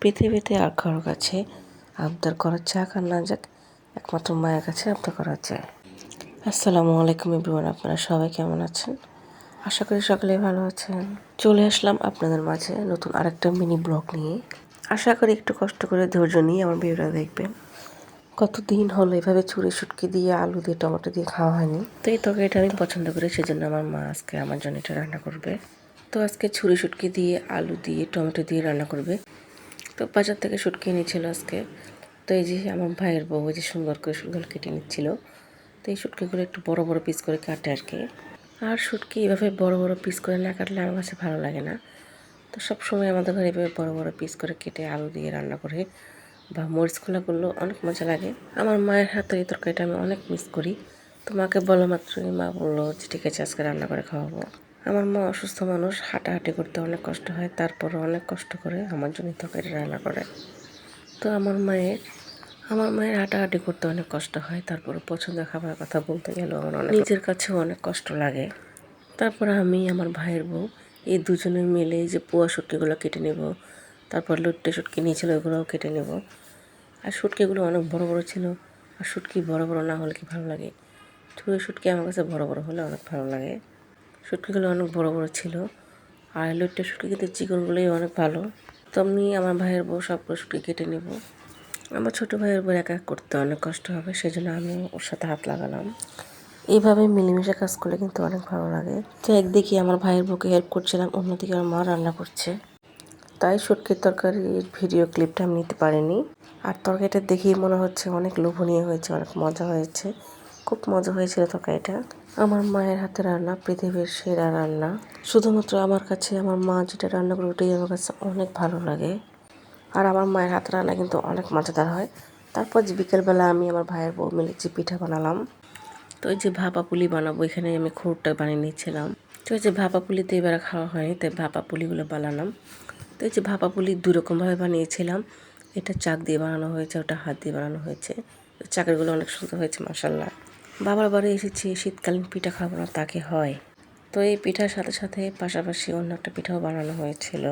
পৃথিবীতে আর কারও কাছে আবদার করার চাক আর না যাক একমাত্র মায়ের কাছে আবদার করা যায়। আসসালামু আলাইকুম এভরিওয়ান, আপনারা সবাই কেমন আছেন? আশা করি সকলে ভালো আছেন। চলে আসলাম আপনাদের মাঝে নতুন আরেকটা মিনি ব্লগ নিয়ে। আশা করি একটু কষ্ট করে ধৈর্য নিয়ে আমার ভিডিওটা দেখবেন। কতদিন হলো এভাবে ছুরি শুটকি দিয়ে আলু দিয়ে, টমেটো দিয়ে খাওয়া হয়নি? তো এই তরকারিটা আমি পছন্দ করি, সেজন্য আমার মা আজকে আমার জন্য এটা রান্না করবে। তো আজকে ছুরি শুটকি দিয়ে, আলু দিয়ে, টমেটো দিয়ে রান্না করবে। তো বাজার থেকে শুটকি এনেছিল আজকে। তো এই যে আমার ভাইয়ের বউ যে সুন্দর করে সুন্দর কেটে নিচ্ছিল। তো এই শুটকিগুলো একটু বড় বড় পিস করে কাটে আর কি। আর শুটকি এভাবে বড় বড় পিস করে না কাটলে আমার কাছে ভালো লাগে না। তো সব সময় আমাদের ঘরে এভাবে বড় বড় পিস করে কেটে আলু দিয়ে রান্না করে বা মরিচ খোলা করলেও অনেক মজা লাগে। আমার মায়ের হাতে এই তরকারিটা আমি অনেক মিস করি। তো মাকে বলো মাত্রই, মা বলল যে ঠিক আছে, আজকে রান্না করে খাওয়াবো। আমার মা অসুস্থ মানুষ হাঁটাহাঁটি করতে অনেক কষ্ট হয় তারপর অনেক কষ্ট করে আমার জন্য তরকারি রান্না করে। তো আমার মায়ের আমার মায়ের হাঁটাহাঁটি করতে অনেক কষ্ট হয় তারপরে পছন্দের খাবার কথা বলতে গেলেও আমার অনেক নিজের কাছেও অনেক কষ্ট লাগে। তারপর আমি আমার ভাইয়ের বউ এই দুজনে মিলে এই যে পোয়া শুটকিগুলো কেটে নেব তারপর লুট্টে শুটকি নিয়েছিল ওগুলোও কেটে নেব। আর শুটকিগুলো অনেক বড় বড় ছিল আর শুটকি বড় বড় না হলে কি ভালো লাগে? ছুঁড়ে শুটকি আমার কাছে বড় বড় হলে অনেক ভালো লাগে। শুটকিগুলো অনেক বড় বড় ছিল। আর লুট্টে শুটকি কিন্তু চিকনগুলোই অনেক ভালো। তো আমি আমার ভাইয়ের বউ সবগুলো শুটকি কেটে নেব। আমার ছোটো ভাইয়ের বউ একা করতে অনেক কষ্ট হবে, সেজন্য আমি ওর সাথে হাত লাগালাম। এইভাবে মিলেমিশে কাজ করলে কিন্তু অনেক ভালো লাগে। তো একদিকে আমার ভাইয়ের বউকে হেল্প করছিলাম, অন্যদিকে আমার মা রান্না করছে। তাই শুটকির তরকারির ভিডিও ক্লিপটা আমি নিতে পারিনি। আর তরকারিটা দেখেই মনে হচ্ছে অনেক লোভনীয় হয়েছে, অনেক মজা হয়েছে। খুব মজা হয়েছিল তরকারিটা আমার মায়ের হাতে রান্না, পৃথিবীর সেরা রান্না। শুধুমাত্র আমার কাছে আমার মা যেটা রান্না করে ওটাই আমার কাছে অনেক ভালো লাগে। আর আমার মায়ের হাতে রান্না কিন্তু অনেক মজাদার হয়। তারপর যে বিকেলবেলা আমি আমার ভাইয়ের বউ মিলে যে পিঠা বানালাম, তো ওই যে ভাপা পুলি বানাবো এখানে আমি খুরটা বানিয়ে নিচ্ছিলাম। তো ওই যে ভাপা পুলিতে এবারে খাওয়া হয়নি, তাই ভাপা পুলিগুলো বানালাম। তো এই যে ভাপা পুলি দুই রকমভাবে বানিয়েছিলাম। এটা চাক দিয়ে বানানো হয়েছে, ওটা হাত দিয়ে বানানো হয়েছে। চাকরিগুলো অনেক সুন্দর হয়েছে মাসাল্লাহ বাবার বাড়ি এসেছি, শীতকালীন পিঠা খাব না তাকে হয়। তো এই পিঠার সাথে সাথে পাশাপাশি অন্য একটা পিঠাও বানানো হয়েছিল।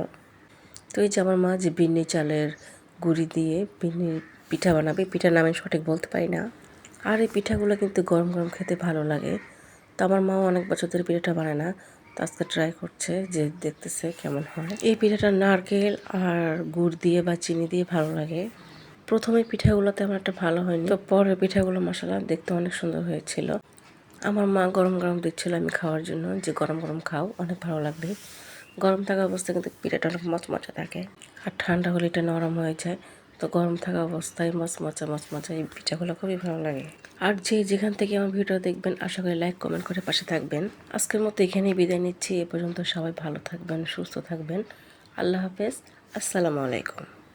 তো এই যে আমার মা যে বিন্নি চালের গুড়ি দিয়ে বিন্নি পিঠা বানাবে পিঠার নামে সঠিক বলতে পারি না। আর এই পিঠাগুলো কিন্তু গরম গরম খেতে ভালো লাগে। তো আমার মাও অনেক বছর ধরে পিঠাটা বানায় না, তো আজকে ট্রাই করছে যে দেখতেছে কেমন হয়। এই পিঠাটা নারকেল আর গুড় দিয়ে বা চিনি দিয়ে ভালো লাগে। প্রথমে পিঠাগুলো তেমন একটা ভালো হয়নি। তো পরের পিঠাগুলো মশলা দেখতে অনেক সুন্দর হয়েছিল। আমার মা গরম গরম দিচ্ছিল আমি খাওয়ার জন্য যে গরম গরম খাও, অনেক ভালো লাগবে। গরম থাকা অবস্থায় কিন্তু পিঠাটা অনেক মচমচা থাকে। আর ঠান্ডা হলে এটা নরম হয়ে যায়। তো গরম থাকা অবস্থায় মচমচা মচমচা এই পিঠাগুলো খুবই ভালো লাগে। আর যে যেখান থেকে আমার ভিডিও দেখবেন, আশা করি লাইক, কমেন্ট করে পাশে থাকবেন। আজকের মতো এখানেই বিদায় নিচ্ছি। এ পর্যন্ত সবাই ভালো থাকবেন, সুস্থ থাকবেন। আল্লাহ হাফেজ। আসসালামু আলাইকুম।